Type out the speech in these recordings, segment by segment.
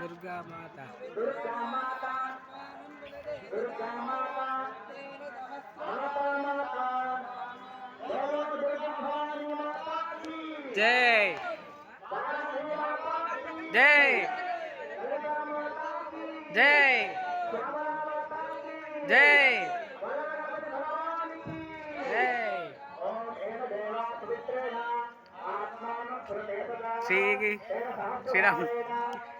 दुर्गा माता। दुर्गा माता दुर्गा माता माता माता दुर्गा भवानी माता की जय। जय। की जय। श्यामा माता की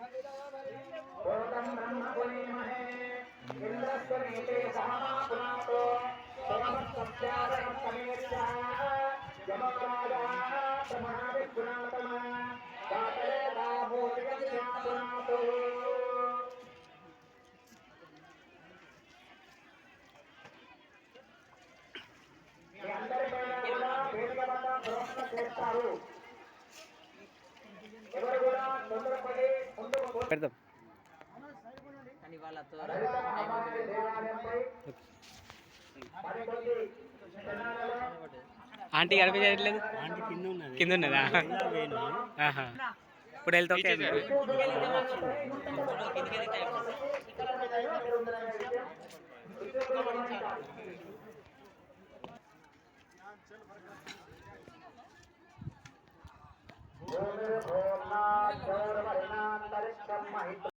ओम ब्रह्म कुलीमहे इंद्रस्वमेते सहमापुनातो समस्तस्यासमस्तमेत्याः यमकाराः प्रमहाविपुनातमः कातले दाभोजगज्ञापुनातो अंदर बैठा बोला भेड़ का बता ब्रह्म देवता रूप పెడదాం. ఆంటీ గడప చేయట్లేదు కింద ఉన్నదా. ఇప్పుడు వెళ్తా ఓకే maestro.